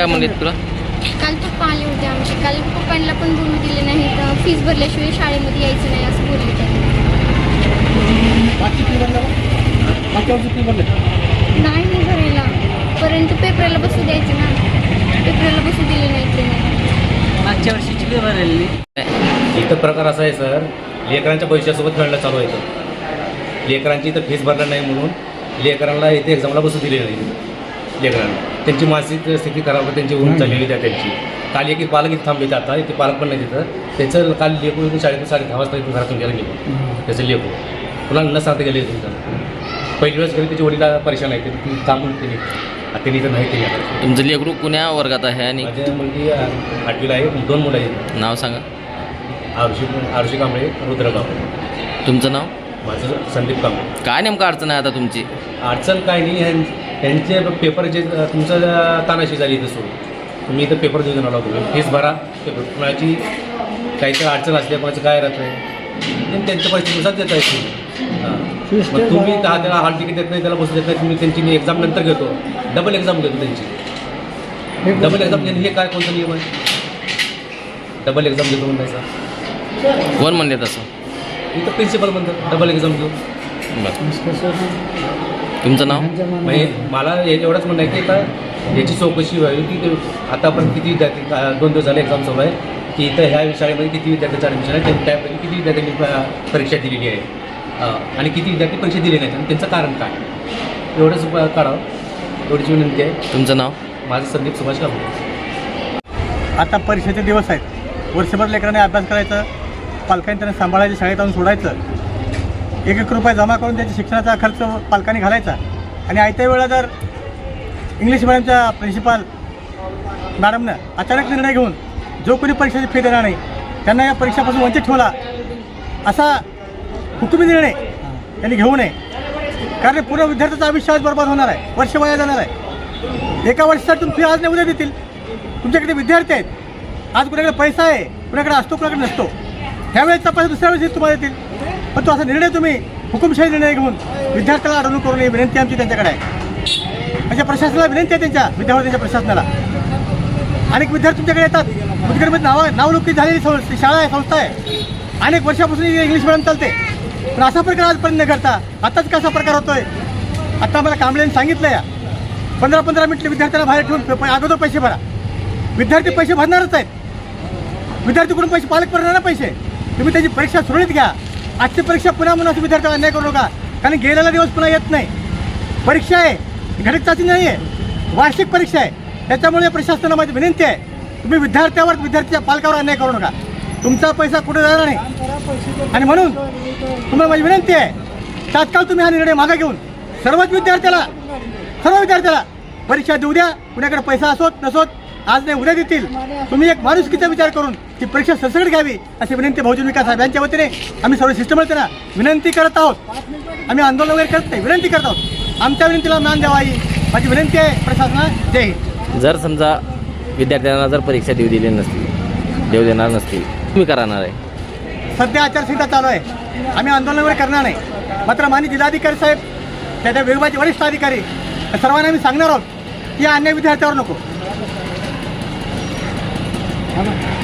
काय म्हणलेत तुला? काल पप्पा आले होते आमचे. काल पप्पांना पण बोलू दिले नाही फीस भरल्याशिवाय शाळेमध्ये यायचं नाही असं बोलले त्यांनी. मागची फी भरला का मागच्या वर्षी फी भरले? नाही नाही भरायला. परंतु पेपराला बसू द्यायचं ना. पेपराला बसू दिले नाही त्यांनी. मागच्या वर्षीची फी भरलेली इथं प्रकार असा आहे सर. लेकरांच्या भविष्यासोबत खेळणं चालू आहे इथं. लेकरांची इथं फीस भरणार नाही म्हणून लेकरांना इथे एक्झामला बसू दिले नाही. लेकरांना. त्यांची मानसिक स्थिती खराब त्यांची ऊन चाललेली त्या त्यांची. काल एक एक पालक इथे थांबले आता इथे पालक पण नाही तिथं. त्याचं काल लेकू इथून शाळेतून साडे दहा वाजता इथून घरातून गेलं. लेकू त्याचं लेकू कुणाला न सांगता गेले तुमचं पहिली वेळेस घरी त्याची वडील परेशान आहे ती थांबून त्यांनी आता त्यांनी इथं नाही केली आता. तुमचं लेकरू कुण्या वर्गात आहे आणि माझ्या मुलगी आठवीला आहे दोन मुलं आहेत. नाव सांगा. आरुषी आरुषी कांबळे रुद्र कांबळे. तुमचं नाव? माझं संदीप कांबळे. काय नेमकं अडचण आहे आता तुमची? अडचण काय नाही ह्यांचे पेपर जे तुमचं तानाशी झाली इथं सोडून तुम्ही इथं पेपर देऊन आला तुम्ही फीस भरा पेपर कुणाची काहीतरी अडचण असल्या कोणाचं काय राहतं आहे त्यांच्या परिस्थितीनुसार देता येते. हां. मग तुम्ही दहा त्याला हॉल तिकीट देत नाही त्याला बसू देत नाही तुम्ही त्यांची मी एक्झाम नंतर घेतो. डबल एक्झाम घेतो त्यांची. डबल एक्झाम घेणे हे काय कोणता नियम आहे? डबल एक्झाम घेतो म्हणायचा कोण म्हणले तसं? इथं प्रिन्सिपल म्हणतात डबल एक्झाम घेऊ तुमचं नाव? म्हणजे मला हे एवढंच म्हणणं आहे की आता याची चौकशी व्हावी की ते आतापर्यंत किती विद्यार्थी का- दोन दिवस झाले एक्झाम चालू आहे की इथं ह्या शाळेमध्ये किती विद्यार्थ्यांचं ॲडमिशन आहे त्या- त्यापैकी किती विद्यार्थ्यांनी प- परीक्षा दिलेली आहे. आणि किती विद्यार्थी परीक्षा दिले नाहीत आणि त्यांचं कारण काय? एवढंच काढावं. एवढीच विनंती आहे. तुमचं नाव? माझं संदीप सुभाष कांबळे आता परीक्षेचे दिवस आहेत. वर्षभर लेकरांनी अभ्यास करायचं पालकांनी त्यांना सांभाळायचं शाळेत आणून सोडायचं. एक एक रुपये जमा करून त्यांच्या शिक्षणाचा खर्च पालकांनी घालायचा. आणि आयत्या वेळा जर इंग्लिश मिडियमच्या प्रिन्सिपाल मॅडमनं अचानक निर्णय घेऊन जो कोणी परीक्षेची फी देणार नाही त्यांना या परीक्षापासून वंचित ठेवला असा हुकुमी निर्णय त्यांनी घेऊ नये. कारण पूर्ण विद्यार्थ्याचं आयुष्य आज बर्बाद होणार आहे वर्ष वाया जाणार आहे. एका वर्षासाठी तुम्ही फी आज नाही उद्या देतील. तुमच्याकडे विद्यार्थी आहेत. आज कुणाकडे पैसा आहे कुणाकडे असतो कुणाकडे नसतो. ह्यावेळेस तपास दुसऱ्या वेळेस तुम्हाला देतील. पण तो असा निर्णय तुम्ही हुकुमशाही निर्णय घेऊन विद्यार्थ्याला अडवणूक करू नये विनंती आमची त्यांच्याकडे आहे. म्हणजे प्रशासनाला विनंती आहे त्यांच्या विद्यार्थ्यांच्या प्रशासनाला. अनेक विद्यार्थी तुमच्याकडे येतात. मुदगडमध्ये नाव नावलौकिक झालेली सं- शाळा आहे संस्था आहे. अनेक वर्षापासून ही इंग्लिश मिडियम चालते. पण असा प्रकार आजपर्यंत न करता आताच कसा प्रकार होतोय? आत्ता मला कांबळेने सांगितलं या. पंधरा पंधरा मिनिटं विद्यार्थ्यांना बाहेर ठेवून अगोदर पैसे भरा. विद्यार्थी पैसे भरणारच आहेत. विद्यार्थीकडून पैसे? पालक भरणार ना पैसे? तुम्ही त्याची परीक्षा सुरळीत घ्या. आजची परीक्षा पुन्हा म्हणून असं विद्यार्थ्यांना अन्याय करू नका. कारण गेलेला दिवस पुन्हा येत नाही. परीक्षा आहे. घटक चाचणी नाही आहे. वार्षिक परीक्षा आहे. त्याच्यामुळे प्रशासनाला माझी विनंती आहे. तुम्ही विद्यार्थ्यावर विद्यार्थ्याच्या पालकावर अन्याय करू नका. तुमचा पैसा कुठे जाणार नाही. आणि म्हणून तुम्हाला माझी विनंती आहे. तात्काळ तुम्ही हा निर्णय मागे घेऊन सर्वच विद्यार्थ्याला सर्व विद्यार्थ्याला परीक्षा देऊ द्या. कुणाकडे पैसा असोत नसोत आज नाही उद्या देतील. तुम्ही एक माणुसकीचा विचार करून ती परीक्षा सरसकट घ्यावी अशी विनंती बहुजन विकास साहेबांच्या वतीने. आम्ही सर्व सिस्टम त्यांना विनंती करत आहोत. आम्ही आंदोलन वगैरे करत नाही विनंती करत आहोत. आमच्या विनंतीला मान द्यावा ही माझी विनंती आहे प्रशासना जय हिंद. जर समजा विद्यार्थ्यांना जर परीक्षा देऊ दिली नसतील देऊ देणार नसतील तुम्ही करणार आहे? सध्या आचारसंहिता चालू आहे. आम्ही आंदोलन वगैरे करणार नाही. मात्र माननीय जिल्हाधिकारी साहेब त्याच्या विभागाचे वरिष्ठ अधिकारी सर्वांना आम्ही सांगणार आहोत की अन्य विद्यार्थ्यावर नको. かな